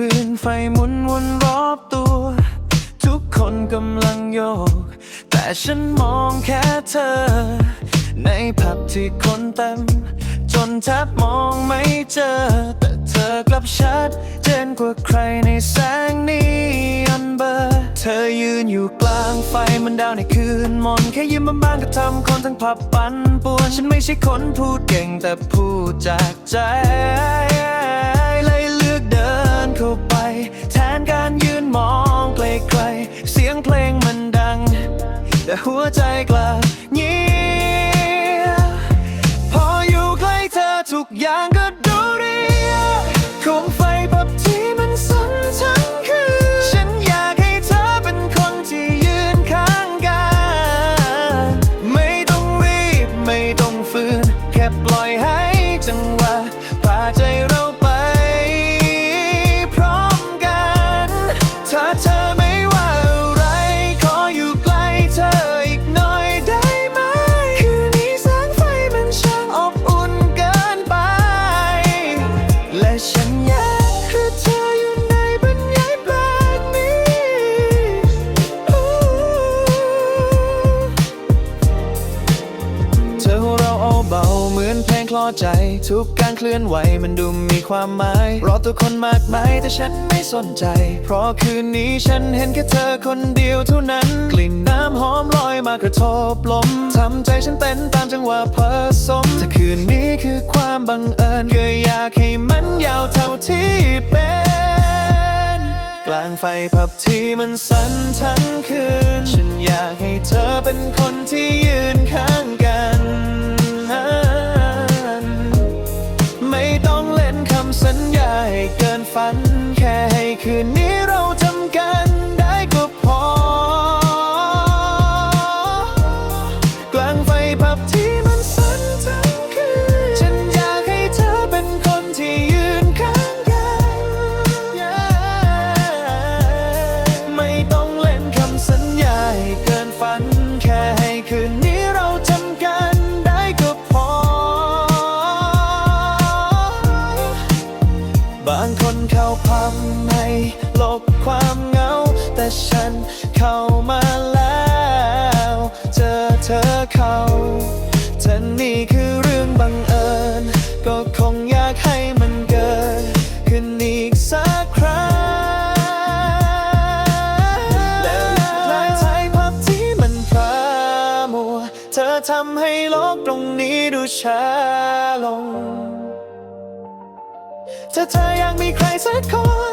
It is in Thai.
พื้นไฟหมุนวนรอบตัว ทุกคนกำลังโยก แต่ฉันมองแค่เธอ ในผับที่คนเต็ม จนแทบมองไม่เจอ แต่เธอกลับชัดเจนกว่าใครในแสงนีอันเบอร์เธอยืนอยู่กลางไฟมันดาวในคืนมนแค่ยืมบางๆก็ทำคนทั้งผับปั่นป่วน ฉันไม่ใช่คนพูดเก่งแต่พูดจากใจ หัวใจกลับเงียบพออยู่ใกล้เธอทุกอย่าง ลอใจ ทุกการเคลื่อนไหวมันดูมีความหมาย รอตัวคนมากมายแต่ฉันไม่สนใจ เพราะคืนนี้ฉันเห็นแค่เธอคนเดียวเท่านั้น กลิ่นน้ำหอมลอยมากระทบลมทำใจฉันเต้นตามจังหวะผสมถ้าคืนนี้คือความบังเอิญก็อยากให้มันยาวเท่าที่เป็นกลางไฟผับที่มันสั่นทั้งคืน ฉันอยากให้เธอเป็นคนที่ยืน ฝัน แค่ให้คืนนี้ เข้าพัมให้หลบความเหงา แต่ฉันเข้ามาแล้ว เจอเธอเข้าเธอนี่คือเรื่องบังเอิญ ก็คงอยากให้มันเกิด ขึ้นอีกสักครั้งและลายทายภาพที่มันพรามัว เธอทำให้โลกตรงนี้ดูช้าลง ถ้าเธออยากมีใครสักคน